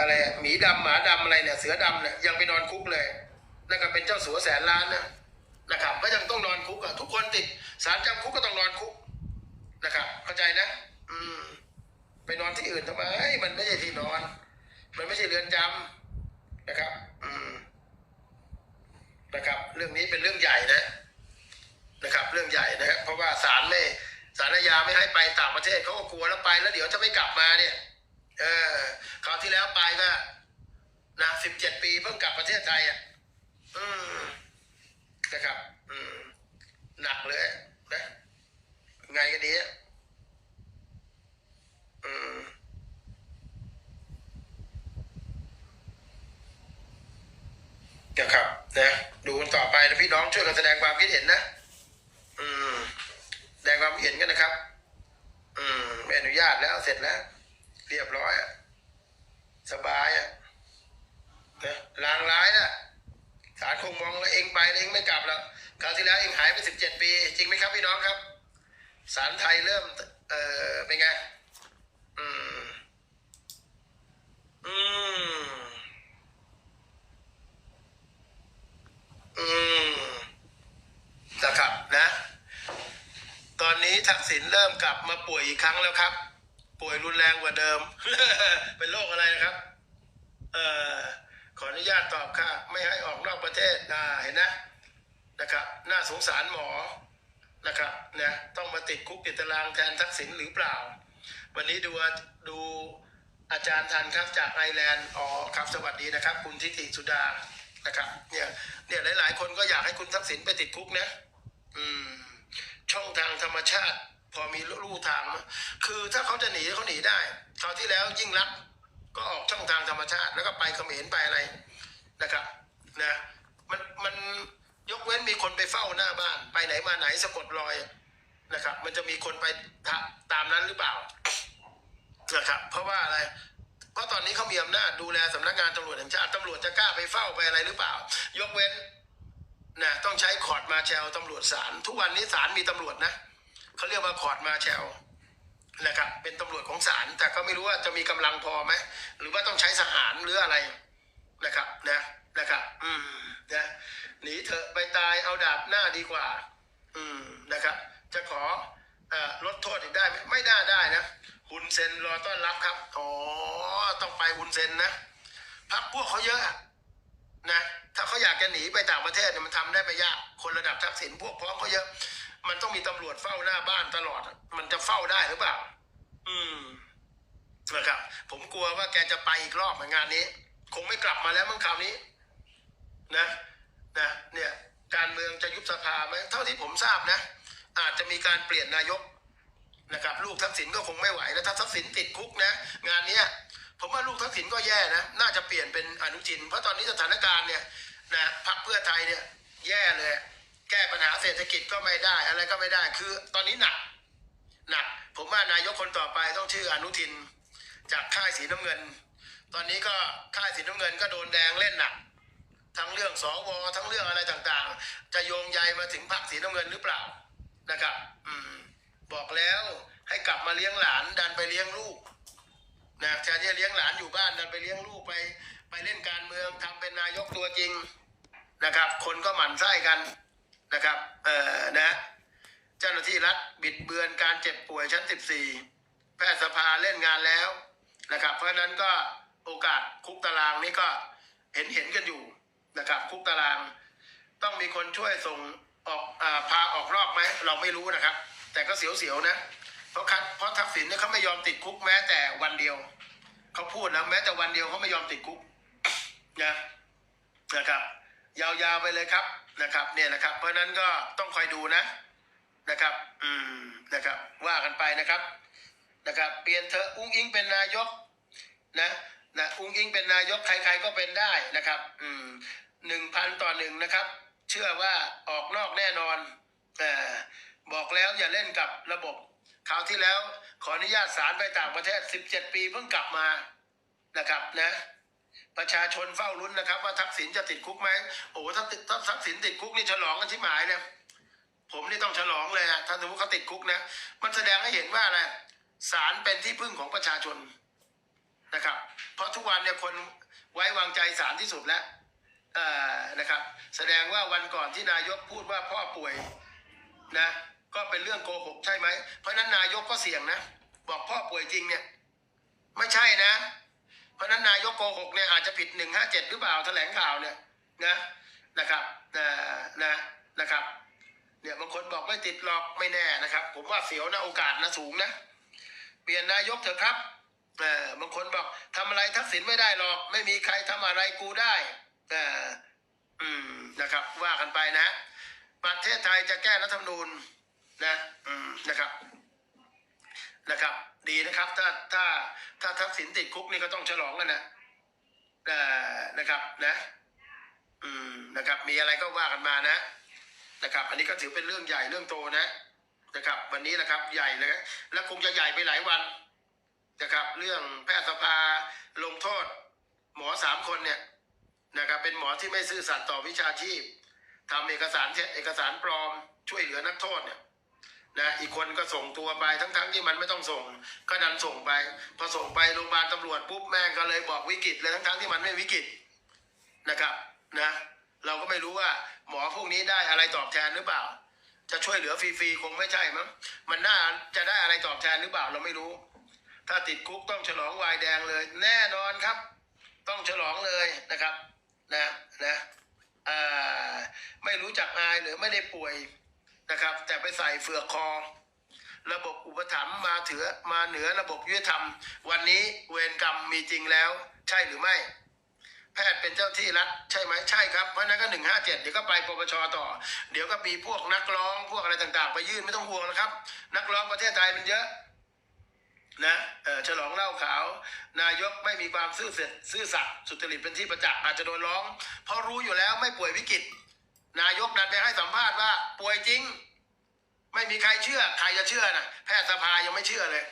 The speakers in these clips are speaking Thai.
อะไรหมีดำหมาดำอะไรเนี่ยเสือดำเนี่ยยังไปนอนคุกเลยนั่นก็เป็นเจ้าสัวแสนล้านนะนะครับก็ยังต้องนอนคุกอะทุกคนติดสารจำคุกก็ต้องนอนคุกนะครับเข้าใจนะ อืม ไปนอนที่อื่นทำไมมันไม่ใช่ที่นอน มันไม่ใช่เรือนจำนะครับ อืมนะครับ เรื่องนี้เป็นเรื่องใหญ่นะนะครับ เรื่องใหญ่นะครับเพราะว่าศาลไม่ศาลอาญาไม่ให้ไปต่างประเทศเขาก็กลัวแล้วไปแล้วเดี๋ยวจะไม่กลับมาเนี่ย เออคราวที่แล้วไปก็นะสิบเจ็ดปีเพิ่งกลับประเทศไทยอะ อืมนะครับ อืม หนักเลยนะไงกันดีอะอืมนะครับนะดูกันต่อไปนะพี่น้องช่วยกันแสดงความคิดเห็นนะ อืม แสดงความคิดเห็นกันนะครับ อืมไม่อนุญาตแล้วเสร็จแล้ว เรียบร้อยอะสบายอะนะลางร้ายนะศาลคงมองว่าเองไปแล้วเองไม่กลับแล้วคราวที่แล้วเองหายไปสิบเจ็ดปี จริงไหมครับพี่น้องครับศาลไทยเริ่ม เออเป็นไง อืม อืม อืมนะครับนะ ตอนนี้ทักษิณเริ่มกลับมาป่วยอีกครั้งแล้วครับ ป่วยรุนแรงกว่าเดิม เป็นโรคอะไรนะครับ เอ่อขออนุญาตตอบค่ะ ไม่ให้ออกนอกประเทศอ่าเห็นนะนะครับ น่าสงสารหมอนะครับนะต้องมาติดคุกติดตารางแทนทักษิณหรือเปล่า วันนี้ดูดูอาจารย์ทันครับจากไอร์แลนด์อ๋อครับสวัสดีนะครับ คุณทิติสุดานะครับเนี่ยเนี่ยหลาย ๆ คนก็อยากให้คุณทักษิณไปติดคุกนะ อืม ช่องทางธรรมชาติ พอมีลู่ทางมาคือถ้าเขาจะหนีเขาหนีได้คราวที่แล้วยิ่งรักก็ออกช่องทางธรรมชาติแล้วก็ไปเขมรไปอะไรนะครับนะมันมันยกเว้นมีคนไปเฝ้าหน้าบ้าน ไปไหนมาไหนสะกดรอยนะครับ มันจะมีคนไปทะตามนั้นหรือเปล่านะครับเพราะว่าอะไรเพราะตอนนี้เขามีอำนาจดูแลสำนักงานตำรวจแห่งชาติตำรวจจะกล้าไปเฝ้าไปอะไรหรือเปล่า ยกเว้นนะต้องใช้คอร์ดมาแชลตำรวจศาลทุกวันนี้ศาลมีตำรวจนะ เขาเรียกว่าคอร์ดมาแชลนะครับเป็นตำรวจของศาลแต่ก็ไม่รู้ว่าจะมีกำลังพอไหมหรือว่าต้องใช้ทหารหรืออะไรนะครับนะนะครับอืมนะหนีเถอะไปตายเอาดาบหน้าดีกว่า อืมนะครับ จะขออลดโทษอีกได้ไหมไม่ได้ได้นะฮุนเซนรอต้อนรับครับอ๋อต้องไปฮุนเซนนะพักพวกเขาเยอะนะถ้าเขาอยากจะหนีไปต่างประเทศเนี่ยมันทำได้ไม่ยาก คนระดับทักษิณพวกพ้องเขาเยอะ มันต้องมีตำรวจเฝ้าหน้าบ้านตลอด มันจะเฝ้าได้หรือเปล่า อืมนะครับ ผมกลัวว่าแกจะไปอีกรอบเหมือนงานนี้ คงไม่กลับมาแล้วมั้งคราวนี้ นะนะเนี่ย การเมืองจะยุบสภาไหมเท่าที่ผมทราบนะ อาจจะมีการเปลี่ยนนายกนะครับ ลูกทักษิณก็คงไม่ไหวแล้วถ้าทักษิณติดคุกนะ งานเนี้ยผมว่าลูกทักษิณก็แย่นะ น่าจะเปลี่ยนเป็นอนุทิน เพราะตอนนี้สถานการณ์เนี่ยนะพรรคเพื่อไทยเนี่ย แย่เลย แก้ปัญหาเศรษฐกิจก็ไม่ได้ อะไรก็ไม่ได้คือตอนนี้หนักหนัก ผมว่านายกคนต่อไปต้องชื่ออนุทิน จากค่ายสีน้ำเงิน ตอนนี้ก็ค่ายสีน้ำเงินก็โดนแดงเล่นหนัก ทั้งเรื่องสวทั้งเรื่องอะไรต่างๆ จะโยงใยมาถึงพรรคสีน้ำเงินหรือเปล่านะครับ อืม บอกแล้วให้กลับมาเลี้ยงหลานดันไปเลี้ยงลูกนะแทนที่จะเลี้ยงหลานอยู่บ้านดันไปเลี้ยงลูกไป ไปเล่นการเมืองทำเป็นนายกตัวจริงนะครับ คนก็หมั่นไส้กัน นะครับเอ่อนะเจ้าหน้าที่รัฐบิดเบือนการเจ็บป่วยชั้น 14 แพทยสภาเล่นงานแล้วนะครับ เพราะนั้นก็โอกาสคุกตารางนี่ก็เห็นเห็นกันอยู่นะครับ คุกตาราง ต้องมีคนช่วยส่งออกอาพาออกนอกไหมเราไม่รู้นะครับ แต่ก็เสียวๆนะ เพราะคัดเพราะทักษิณเนี่ยเขาไม่ยอมติดคุกแม้แต่วันเดียวเขาพูดนะแม้แต่วันเดียวเขาไม่ยอมติดคุกนะนะครับ ยาวๆไปเลยครับ นะครับเนี่ยนะครับ เพราะนั้นก็ต้องคอยดูนะนะครับ อืมนะครับ ว่ากันไปนะครับนะครับ เปลี่ยนเถออุ้งอิงเป็นนายกนะนะอุ้งอิงเป็นนายกใคร ๆก็เป็นได้นะครับ อืมหนึ่งพันต่อหนึ่งนะครับ เชื่อว่าออกนอกแน่นอนอบอกแล้วอย่าเล่นกับระบบคราวที่แล้วขออนุญาตศาลไปต่างประเทศ 17 ปีเพิ่งกลับมานะครับนะ ประชาชนเฝ้าลุ้นนะครับ ว่าทักษิณจะติดคุกไหมโอ้ถ้าติดถ้าทักษิณติดคุกนี่ฉลองกันที่หมายเนี่ยผมนี่ต้องฉลองเลยอะถ้าสมมติเขาติดคุกนะ มันแสดงให้เห็นว่าอะไรศาลเป็นที่พึ่งของประชาชนนะครับ เพราะทุกวันเนี่ยคนไว้วางใจศาลที่สุดแล้วอ่อนะครับ แสดงว่าวันก่อนที่นายกพูดว่าพ่อป่วยนะ ก็เป็นเรื่องโกหกใช่ไหม เพราะนั้นนายกก็เสี่ยงนะ บอกพ่อป่วยจริงเนี่ย ไม่ใช่นะ เพราะนั้นนายกโกหกเนี่ยอาจจะผิดหนึ่งห้าเจ็ดหรือเปล่าแถลงข่าวเนี่ยนะนะครับนะนะนะครับเนี่ยบางคนบอกไม่ติดหรอกไม่แน่นะครับ ผมว่าเสียวนะโอกาสนะสูงนะ เปลี่ยนนายกเถอะครับเออบางคนบอกทำอะไรทักษิณไม่ได้หรอก ไม่มีใครทำอะไรกูได้เอออืมนะครับ ว่ากันไปนะ ประเทศไทยจะแก้รัฐธรรมนูญนะ อืมนะครับนะครับ ดีนะครับ ถ้าถ้าถ้าทักษิณติดคุกนี่ก็ต้องฉลองกันนะเอ่นะครับนะอืมนะครับ มีอะไรก็ว่ากันมานะนะครับ อันนี้ก็ถือเป็นเรื่องใหญ่เรื่องโตนะนะครับ วันนี้นะครับใหญ่เลยและคงจะใหญ่ไปหลายวันนะครับ เรื่องแพทยสภาลงโทษ หมอสามคนเนี่ยนะครับเป็นหมอที่ไม่ซื่อสัตย์ต่อวิชาชีพทำเอกสารเท็จเอกสารปลอมช่วยเหลือนักโทษเนี่ย นะอีกคนก็ส่งตัวไปทั้งๆที่มันไม่ต้องส่ง ก็ดันส่งไป พอส่งไปโรงพยาบาลตำรวจปุ๊บแม่งก็เลยบอกวิกฤตเลยทั้งๆที่มันไม่วิกฤตนะครับนะเราก็ไม่รู้ว่าหมอพวกนี้ได้อะไรตอบแทนหรือเปล่า จะช่วยเหลือฟรีๆคงไม่ใช่มั้งมันน่าจะได้อะไรตอบแทนหรือเปล่าเราไม่รู้ ถ้าติดคุกต้องฉลองวายแดงเลย แน่นอนครับ ต้องฉลองเลยนะครับ นะนะอ่าไม่รู้จักอายหรือไม่ได้ป่วย นะครับ แต่ไปใส่เฟือกคอ ระบบอุปถัมภ์มาถือมาเหนือระบบยุติธรรม วันนี้เวรกรรมมีจริงแล้ว ใช่หรือไม่ แพทย์เป็นเจ้าที่รัฐใช่ไหมใช่ครับเพราะนั้นก็หนึ่งห้าเจ็ดเดี๋ยวก็ไปปปชต่อ เดี๋ยวก็มีพวกนักร้องพวกอะไรต่างๆ ไปยื่นไม่ต้องห่วงนะครับ นักร้องประเทศไทยมันเยอะนะเออฉลองเหล้าขาว นายกไม่มีความซื่อสัตย์ซื่อสัตย์สุจริตเป็นที่ประจักษ์อาจจะโดนร้อง เพราะรู้อยู่แล้วไม่ป่วยวิกฤต นายกนันไปให้สัมภาษณ์ว่าป่วยจริง ไม่มีใครเชื่อ ใครจะเชื่อนะแพทยสภายังไม่เชื่อเลย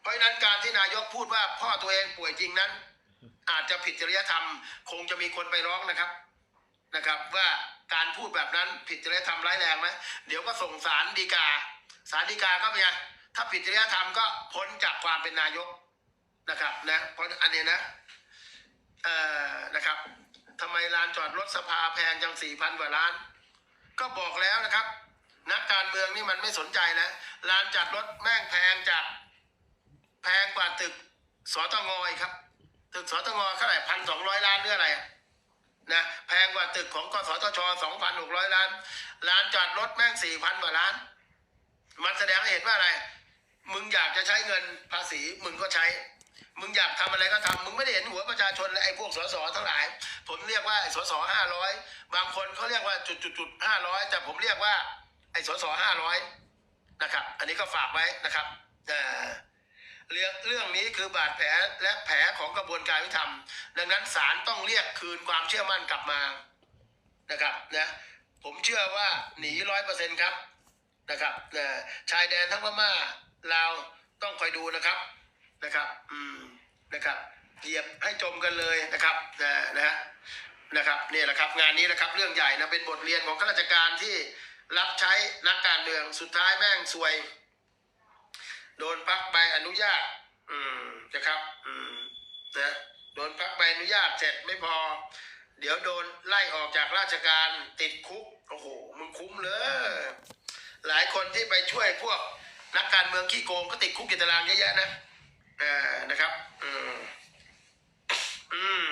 เพราะฉะนั้นการที่นายกพูดว่าพ่อตัวเองป่วยจริงนั้น อาจจะผิดจริยธรรม คงจะมีคนไปร้องนะครับนะครับ ว่าการพูดแบบนั้นผิดจริยธรรมร้ายแรงไหมเดี๋ยวก็ส่งสารดีกาสารดีกาก็เป็นไงถ้าผิดจริยธรรมก็พ้นจากความเป็นนายกนะครับนะเพราะอันนี้นะเอ่อนะครับ ทำไมลานจอดรถสภาแพงจังสี่พันกว่าล้าน ก็บอกแล้วนะครับ นักการเมืองนี่มันไม่สนใจนะลานจัดรถแม่งแพงจากแพงกว่าตึกสตงอีกครับ ตึกสตงเท่าไหร่พันสองร้อยล้านหรืออะไรนะแพงกว่าตึกของกสทชสองพันหกร้อยล้านลานจอดรถแม่งสี่พันกว่าล้าน มันแสดงให้เห็นว่าอะไร มึงอยากจะใช้เงินภาษีมึงก็ใช้ มึงอยากทำอะไรก็ทำมึงไม่ได้เห็นหัวประชาชนและไอ้พวกสสทั้งหลาย ผมเรียกว่าสสห้าร้อยบางคนเขาเรียกว่าจุดจุดจุดห้าร้อยแต่ผมเรียกว่า ไอ้สสห้าร้อยนะครับ อันนี้ก็ฝากไว้นะครับเอ่อเรื่องเรื่องนี้คือบาดแผลและแผลของกระบวนการยุติธรรม ดังนั้นศาลต้องเรียกคืนความเชื่อมั่นกลับมานะครับนะผมเชื่อว่าหนีร้อยเปอร์เซ็นครับนะครับเอ่ชายแดนทั้งพม่าลาวต้องคอยดูนะครับ นะครับ อืมนะครับเหยียบให้จมกันเลยนะครับนะนะนะครับนี่แหละครับ งานนี้นะครับเรื่องใหญ่นะเป็นบทเรียนของข้าราชการที่รับใช้นักการเมืองสุดท้ายแม่งซวย โดนพักใบอนุญาต อืมนะครับ อืมนะโดนพักใบอนุญาตเสร็จไม่พอ เดี๋ยวโดนไล่ออกจากราชการติดคุกโอ้โหมึงคุ้มเลยหลายคนที่ไปช่วยพวกนักการเมืองขี้โกงก็ติดคุกกิตารางเยอะแยะนะ นะครับ อืมอืม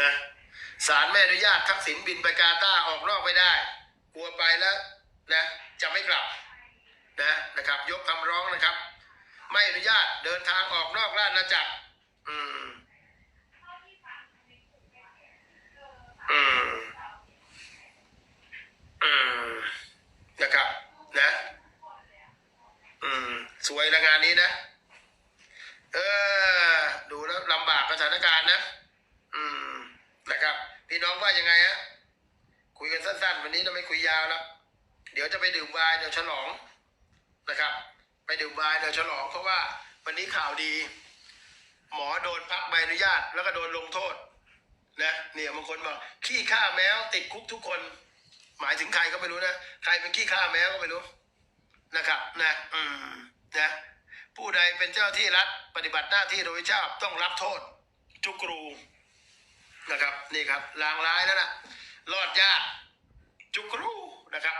นะศาลไม่อนุญาตทักษิณบินไปกาตาออกนอกไม่ได้ กลัวไปแล้วนะจะไม่กลับนะนะครับ ยกคำร้องนะครับ ไม่อนุญาตเดินทางออกนอกราชอาณาจักร อืม อืม อืม นะครับ นะ อืม สวยละงานนี้นะ เออ ดูแล้วลำบากสถานการณ์นะ อืมนะครับ พี่น้องว่ายังไงฮะคุยกันสั้นๆ วันนี้เราไม่คุยยาวแล้วเดี๋ยวจะไปดื่มวน์เดี๋ยวฉลองนะครับ ไปดื่มวน์เดี๋ยวฉลองเพราะว่าวันนี้ข่าวดี หมอโดนพักใบอนุญาต แล้วก็โดนลงโทษ นะเนี่ยบางคนบอกขี้ข้าแมวติดคุกทุกคน หมายถึงใครก็ไม่รู้นะใครเป็นขี้ข้าแมวก็ไม่รู้นะครับ นะ อืมนะ ผู้ใดเป็นเจ้าที่รัฐปฏิบัติหน้าที่โดยชอบต้องรับโทษจุกรูนะครับนี่ครับลางร้ายแล้วนะรอดยากจุกรูนะครับ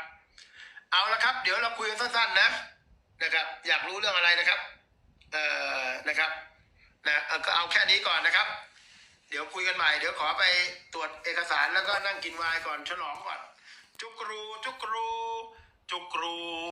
เอาละครับ เดี๋ยวเราคุยกันสั้นๆนะนะครับ อยากรู้เรื่องอะไรนะครับเอ่อนะครับนะก็เอาแค่นี้ก่อนนะครับ เดี๋ยวคุยกันใหม่เดี๋ยวขอไปตรวจเอกสารแล้วก็นั่งกินวน์ก่อนฉลองก่อน จุกรูจุกรูจุกรู